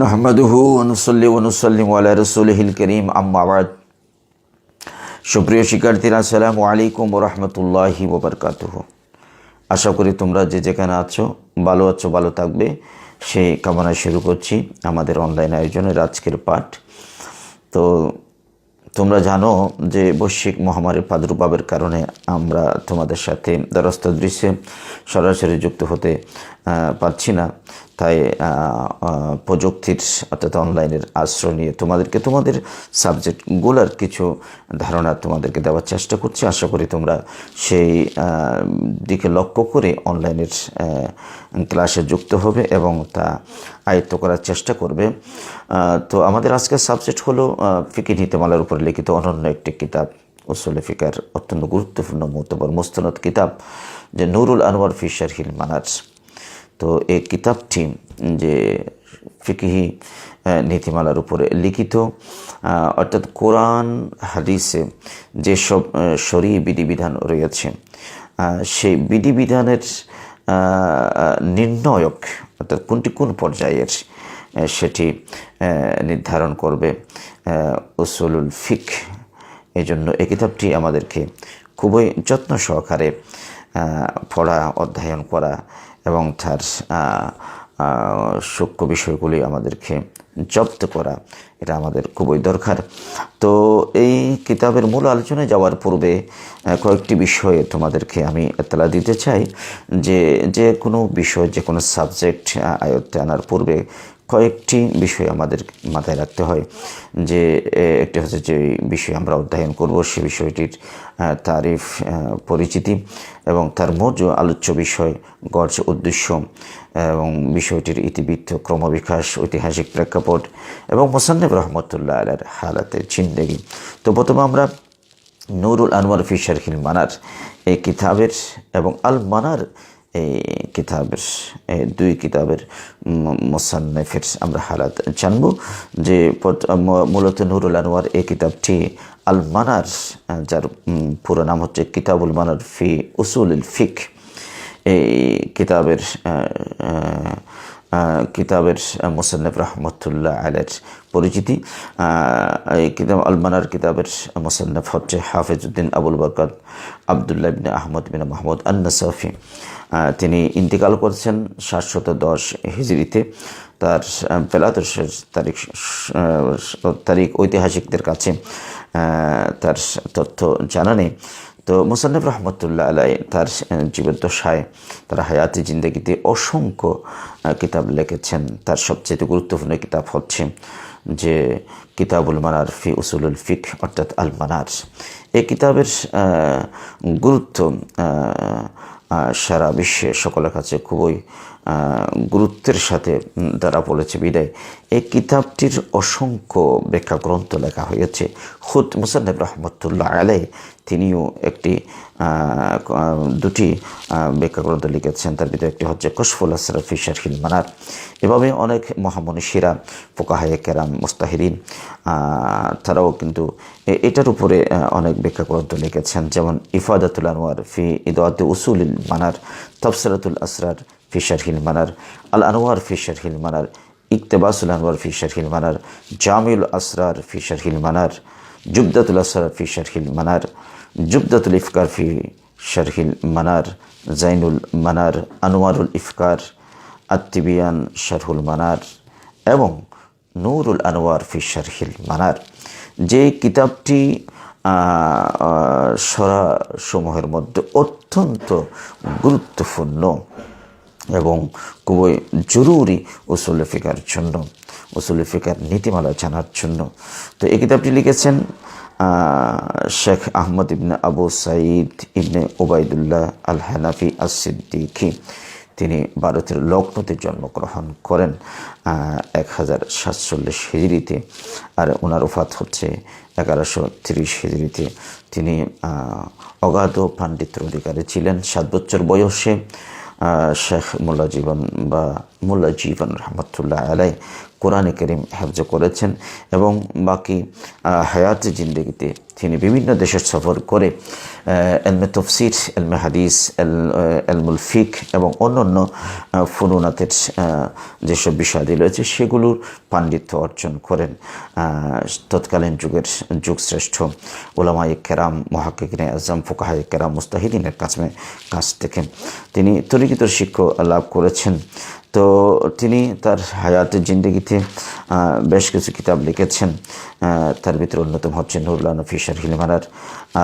নহমাদুহু অনুসল্লি অনুসল্লিম আলা রসুলহিল করিম আম্মাবাদ সুপ্রিয় শিক্ষার্থীরা, আসসালামু আলাইকুম রহমতুল্লাহি ওবরকাতুহ আশা করি তোমরা যে যেখানে আছো, ভালো আছো, ভালো থাকবে। সেই কামনায় শুরু করছি আমাদের অনলাইন আয়োজনের আজকের পাঠ। তো তোমরা জানো যে বৈশ্বিক মহামারীর প্রাদুর্ভাবের কারণে আমরা তোমাদের সাথে দ্বারস্থ দৃশ্যে সরাসরি যুক্ত হতে পারছি না। তাই প্রযুক্তির, অর্থাৎ অনলাইনের আশ্রয় নিয়ে তোমাদেরকে, তোমাদের সাবজেক্টগুলোর কিছু ধারণা তোমাদেরকে দেওয়ার চেষ্টা করছি। আশা করি তোমরা সেই দিকে লক্ষ্য করে অনলাইনের ক্লাসে যুক্ত হবে এবং তা আয়ত্ত করার চেষ্টা করবে। তো আমাদের আজকের সাবজেক্ট হলো ফিকি নীতিমালার উপর লিখিত অনন্য একটি কিতাব, উসুল ফিকার, অত্যন্ত গুরুত্বপূর্ণ মুতবর মুস্তনদ কিতাব, যে নুরুল আনোয়ার ফিশার হিল মানার। তো এই কিতাবটি যে ফিকিহি নীতিমালার উপরে লিখিত অর্থাৎ কোরআন, হাদিসে যেসব শরী বিধিবিধান রয়েছে সেই বিধিবিধানের নির্ণয়ক, অর্থাৎ কোনটি কোন পর্যায়ের সেটি নির্ধারণ করবে উসুলুল ফিক এই জন্য এই কিতাবটি আমাদেরকে খুবই যত্ন সহকারে পড়া, অধ্যয়ন করা এবং তার সূক্ষ্ম বিষয়গুলি আমাদেরকে জব্দ করা, এটা আমাদের খুবই দরকার। তো এই কিতাবের মূল আলোচনায় যাওয়ার পূর্বে কয়েকটি বিষয়ে তোমাদেরকে আমি এতলা দিতে চাই যে যে কোনো বিষয়, যে কোনো সাবজেক্ট আয়ত্তে আনার পূর্বে কয়েকটি বিষয় আমাদের মাথায় রাখতে হয়, যে একটি হচ্ছে যে বিষয় আমরা অধ্যয়ন করব, সে বিষয়টির তারিফ পরিচিতি এবং তার মৌর্য আলোচ্য বিষয় গড় উদ্দেশ্য এবং বিষয়টির ইতিবৃত্ত ক্রমবিকাশ, ঐতিহাসিক প্রেক্ষাপট এবং মোসান্নেব রহমতুল্লাহ আলার হালাতের জিন্দেগি। তো প্রথমে আমরা নুরুল আনোয়ার ফিশার হিল মানার এই কিতাবের এবং আল মানার এই কিতাবের, এই দুই কিতাবের মোসান্নেফের আমরা হালাত জানব যে মূলত নুরুল আনোয়ার এই কিতাবটি আল মানার যার পুরো নাম হচ্ছে কিতাবুল মানার ফি উসুল ফিক। এই কিতাবের কিতাবের মোসান্নফ রহমতুল্লাহ আলের পরিচিতি। এই কিতাব, আলমানার কিতাবের মোসান্নফ হচ্ছে হাফিজউদ্দিন আবুল বরকত আবদুল্লাহ বিন আহমদ বিন মাহমুদ আন্নাসফি। তিনি ইন্তেকাল করছেন সাতশত দশ হিজড়িতে। তার বেলাদর্শের তারিখ তারিখ ঐতিহাসিকদের কাছে তার তথ্য জানা নেই। তো মুসান্নফ রহমতুল্লাহ আলাই তার জীবদ্দশায়, তার হায়াতি জিন্দগিতে অসংখ্য কিতাব লিখেছেন। তার সবচেয়ে গুরুত্বপূর্ণ কিতাব হচ্ছে যে কিতাবুল মানার ফি উসুলুল ফিক অর্থাৎ আল মানার। এই কিতাবের গুরুত্ব সারা বিশ্বে সকলের কাছে খুবই গুরুত্বের সাথে তারা বলেছে, বিদায়। এই কিতাবটির অসংখ্য ব্যাখ্যা গ্রন্থ লেখা হয়েছে। খুদ মুসান্নব রহমতুল্লাহ আলাই তিনিও একটি দুটি ব্যাখ্যা গ্রন্থ লিখেছেন। তার ভিতরে একটি হচ্ছে, কশফুল আসরা ফিশার হিল মানার। এভাবে অনেক মহামনীষীরা, ফোকাহায়ে কেরাম, মুস্তাহিরিন তারাও কিন্তু এটার উপরে অনেক ব্যাখ্যা গ্রন্থ লিখেছেন। যেমন, ইফাদাতুল আনোয়ার ফি ইদাত উসুল মানার, তফসরাতুল আসরার ফিশার হিল মানার, আল আনোয়ার ফিশার হিল মানার, ইকতেবাসুল আনোয়ার ফিশার হিল মানার, জামিউল আসরার ফিশার হিল মানার, জুবদাতুল আসরার ফিশার হিল মানার, জুবদাতুল ইফকার ফি শারহিল মানার, জাইনুল মানার আনোয়ারুল ইফকার আত্মিবিয়ান শারহুল মানার এবং নূরুল আনোয়ার ফি শারহিল মানার। যে কিতাবটি সরা সমূহের মধ্যে অত্যন্ত গুরুত্বপূর্ণ। এবং খুবই জরুরি উসুল ফিকার জন্য, উসুল ফিকার নীতিমালা জানার জন্য। তো এই কিতাবটি লিখেছেন শেখ আহমদ ইবনে আবু সাঈদ ইবনে ওবায়দুল্লাহ আল হানাফি আস সিদ্দিকি তিনি ভারতের লখনৌতে জন্মগ্রহণ করেন এক হাজার সাতচল্লিশ হিজড়িতে। আর ওনার ওফাত হচ্ছে এগারোশো তিরিশ হিজড়িতে। তিনি অগাধ পাণ্ডিত্য অধিকারী ছিলেন, সাত বছর বয়সে। শেখ মোল্লা জীবন বা মোল্লা জীবন রহমতুল্লাহ আলাই কোরআনে করিম হেফজ করেছেন এবং বাকি হায়াত জিন্দগিতে তিনি বিভিন্ন দেশের সফর করে এলমে তফসির এলমে হাদিস এলমুল ফিক এবং অন্যান্য আহ, ফুনুনাতের যেসব বিষয়াদি রয়েছে সেগুলোর পাণ্ডিত্য অর্জন করেন। তৎকালীন যুগের যুগশ্রেষ্ঠ ওলামাই কেরাম মহাকিকিনে আজম ফোকাহাই কেরাম মুস্তাহিদিনের কাছে কাছ থেকে তিনি তরিকিত শিক্ষা লাভ করেছেন। তো তিনি তার হায়াতের জিন্দগিতে বেশ কিছু কিতাব লিখেছেন। তার ভিতরে অন্যতম হচ্ছে নুরুল্লাহ নফিসার হিলমানার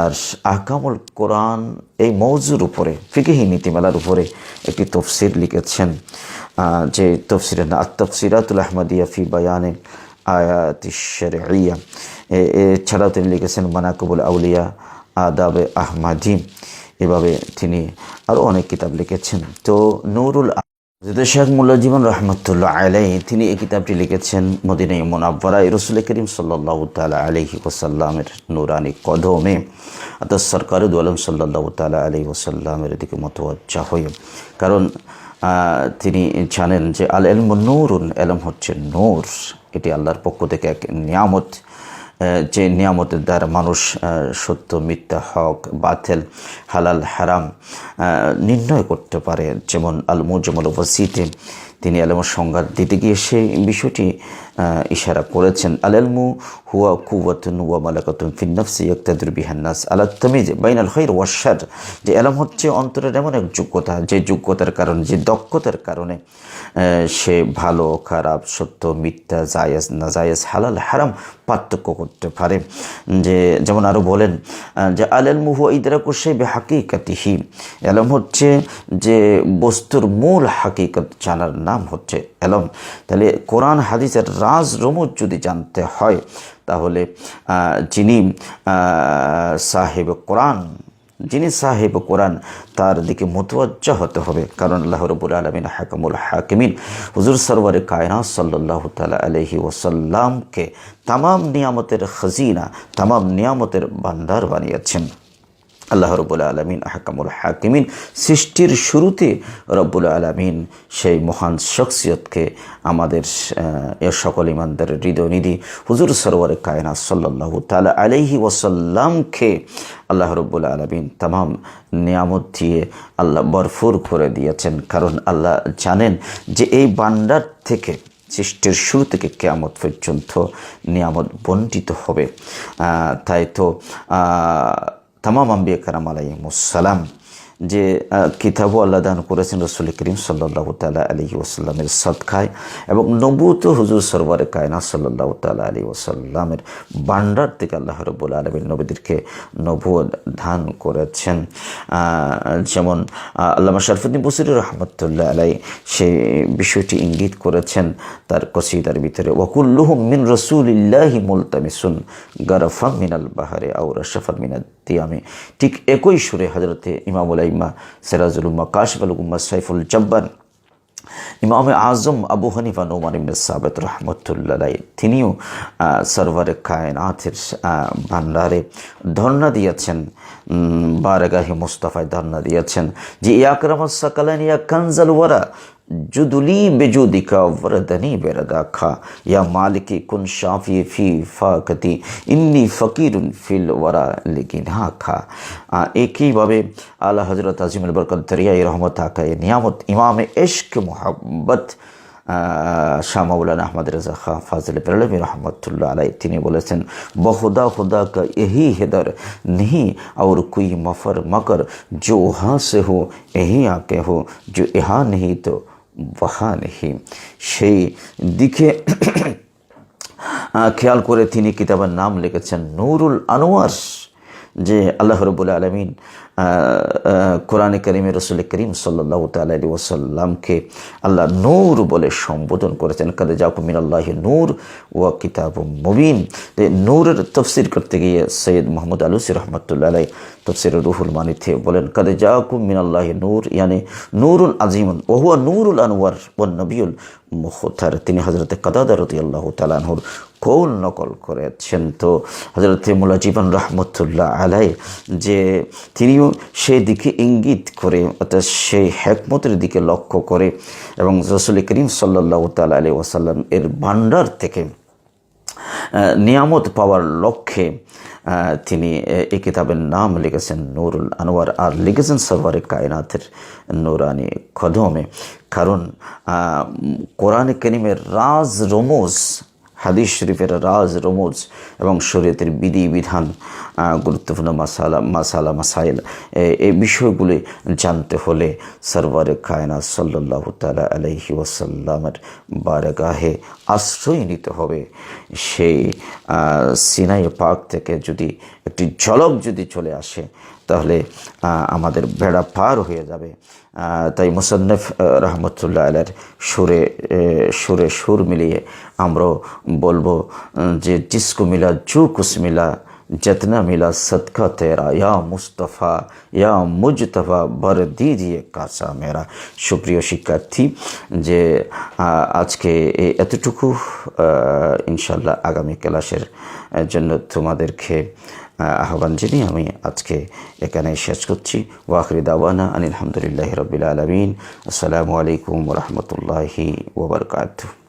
আর আহকামুল কোরআন এই মৌজুর উপরে, ফিকিহি নীতিমালার উপরে একটি তফসির লিখেছেন। যে তফসিরের না তফসিরাতুল আহমদিয়া ফি বায়ানে আয়াতিশরিয়া এছাড়াও তিনি লিখেছেন, মানাকুবুল আউলিয়া আদাবে আহমাদি। এভাবে তিনি আরও অনেক কিতাব লিখেছেন। তো নুরুল হজরত শেখ মুল্লা জীবন রহমতুল্লাহ আলাই তিনি এই কিতাবটি লিখেছেন মদিনাই মোনাব্বরাই রসুল করিম সাল্লাহ তালা আলহি ওসাল্লামের নুরানি কদমে অর্থাৎ সরকার আলম সাল্লাহ তালা আলহি ওসাল্লামের দিকে মতোয়াজ্জা হয়ে, কারণ তিনি জানেন যে আল এলম নূরুন এলম হচ্ছে নূর। এটি আল্লাহর পক্ষ থেকে এক নিয়ামত। যে নিয়ামতের দ্বারা মানুষ সত্য, মিথ্যা, হক, বাতেল, হালাল, হারাম নির্ণয় করতে পারে। যেমন আল মুজমল ওয়াসিতে তিনি আলমের সংজ্ঞা দিতে গিয়ে সেই বিষয়টি ইশারা করেছেন। আল এলমু হুয়া কুয়াতুন ওয়া মালাকাতুন ফিন্নফসি ইকতাদুর বিহান্নাস আলা তামিজ বাইনাল খৈর ওয়াশার যে এলম হচ্ছে অন্তরের এমন এক যোগ্যতা, যে যোগ্যতার কারণে, যে দক্ষতার কারণে সে ভালো, খারাপ, সত্য, মিথ্যা, জায়েজ না জায়েজ হালাল, হারাম পার্থক্য করতে পারে। যে যেমন আরও বলেন যে আল এলমু হুয়া ইদরাকু সে বে হাকিকাতিহি। এলম হচ্ছে যে বস্তুর মূল হাকিকত জানার নাম হচ্ছে এলম। তাহলে কোরআন হাদিসের রাজ রমুজ যদি জানতে হয়, তাহলে যিনি সাহেব কোরআন, যিনি সাহেব কোরআন, তার দিকে মুতওয়াজ্জা হতে হবে। কারণ আল্লাহ রবুল আলমিন হাকামুল হাকিমিন, হুজুর সরওয়ারে কায়নাত সাল্লাহ তালা আলহি ওসাল্লামকে তামাম নিয়ামতের খাজিনা, তামাম নিয়ামতের বান্দার বানিয়েছেন। আল্লাহ রব্বুল আলমিন আহকামুল হাকিমিন সৃষ্টির শুরুতে রব্বুল আলমিন সেই মহান শখসিয়তকে আমাদের এ সকল ইমানদারের হৃদয়নিধি হুজুর সরোয়ার কায়না সাল্লাহ তালা আলহি ওসাল্লামকে আল্লাহ রব্বুল আলমিন তামাম নিয়ামত দিয়ে আল্লাহ বরফুর করে দিয়েছেন। কারণ আল্লাহ জানেন যে এই বান্ডার থেকে, সৃষ্টির শুরু থেকে কেয়ামত পর্যন্ত নিয়ামত বন্টিত হবে। তাই তো তামাম আম্বিয়া কারাম আলাইমুসালাম যে কিতাবও আল্লাহ দান করেছেন রসুল করিম সাল্লাহ তালা আলী ওসাল্লামের সদকায় এবং নবুত হুজুর সরবরে কায়না সাল্লাহ তালা আলী ওসাল্লামের বান্ডার থেকে আল্লাহ রব্বুল আলমীর নবীদেরকে নবুয় দান করেছেন। যেমন আল্লামা শরফুদ্দিন বসির রহমতুল্লাহ আলাই সেই বিষয়টি ইঙ্গিত করেছেন তার কসিদার ভিতরে ওয়াকুল্লুহুম মিন রসুলিল্লাহি মুলতামিসুন গারফা মিনাল বাহারে আউ রশফা মিনাদ দিয়ামে ঠিক একই সুরে হজরতে ইমামুল আইমা সেরাজুল উম্মা, কাশফ উম্মা সাইফুল জব্বান ইমাম আজম আবু হানিফা, নোমান ইবনে সাবেত রহমতুল্লাহ তিনিও সরওয়ারে কায়নাথের ভান্ডারে ধর্ণা দিয়েছেন বারগাহে মুস্তাফায় ধর্ণা দিয়েছেন যে ইয়াকরাম সাকালান ইয়া কানজাল ওয়ারা جدلی بجودی کا وردنی بے ردا کھا، یا مالکی کن شافی فی فاقتی انی فقیر فی الورا، لیکن ہاں کھا۔ ایک ہی بابے اعلیٰ حضرت عظیم البرکت دریائے رحمت آکا یہ نعمت امام عشق محبت شاہ مولانا احمد رضا خان فاضل پرلمی رحمت اللہ علیہ، تینی بولے سن، بخدا خدا کا یہی ہدر نہیں، اور کوئی مفر مکر جو ہاں سے ہو، یہی آکے ہو، جو یہاں نہیں تو नहीं সেই দিকে খেয়াল করে তিনি কিতাবের নাম লিখেছেন নুরুল আনোয়ার। যে আল্লাহ রবুল আলমিন কোরআনে করিমে রসুল করিম সাল্লাহ তালি ওসাল্লামকে আল্লাহ নূর বলে সম্বোধন করেছেন। কাদে জাকুম মিনাল্লাহ নূর ও কিতাব মুবিন। নূরের তফসির করতে গিয়ে সৈয়দ মোহাম্মদ আলুসি রহমতুল্লাহ আলাই তফসির রুহুল মানিথে বলেন, কাদে জাকুম মিনাল্লাহ নূর, ইয়ানি নূরুল আজিমুন ওহুয়া নূরুল আনোয়ার ও নবিউল মুখতার। তিনি হজরত কাদাদা রতি আল্লাহ তালানহুর কৌল নকল করেছেন তো হজরত জীবন রহমতুল্লাহ আলাই যে তিনিও সেই দিকে ইঙ্গিত করে, অর্থাৎ সেই হ্যাকমতের দিকে লক্ষ্য করে এবং রসুল করিম সাল্লাহ তাল আলী ওসাল্লাম এর ভান্ডার থেকে নিয়ামত পাওয়ার লক্ষ্যে তিনি এই কিতাবের নাম লিখেছেন নুরুল আনোয়ার আর লিখেছেন সরওয়ারে কায়নাথের নুরানি খদমে কারণ কোরআনে করিমের রাজ রমোজ হাদিস শরীফের রাজ, রমোজ এবং শরীয়তের বিধি, বিধান গুরুত্বপূর্ণ মাসালা মাসালা, মাসাইল এই বিষয়গুলি জানতে হলে সরওয়ারে কায়না সাল্লাহ তালা আলহি ওসাল্লামের বারগাহে আশ্রয় নিতে হবে। সেই সিনাই পাক থেকে যদি একটি ঝলক যদি চলে আসে তাহলে আহ, আমাদের বেড়া পার হয়ে যাবে আহ, তাই মুসন্নফ আহ, রহমতুল্লাহ আলের সুরে এ, সুরে সুর মিলিয়ে আমরাও বলবো উম, যে জিসকো মিলা জু কুস মিলা जितना मिला सदका तेरा या মুস্তফা ইয়া মুজতফা বর দিজিয়ে কাসা মেরা সুপ্রিয় শিক্ষার্থী যে আহ, আজকে এই এতটুকু আহ, ইনশাল্লাহ আগামী ক্লাসের আহ, জন্য তোমাদেরকে আহ, আহ্বান জানিয়ে আমি আজকে এখানে শেষ করছি। ওয়াখরি দাওয়ানা আনিল আলহামদুলিল্লাহ রবিল আলমিন। আসসালামু আলাইকুম রহমতুল্লাহি ওবরকাতু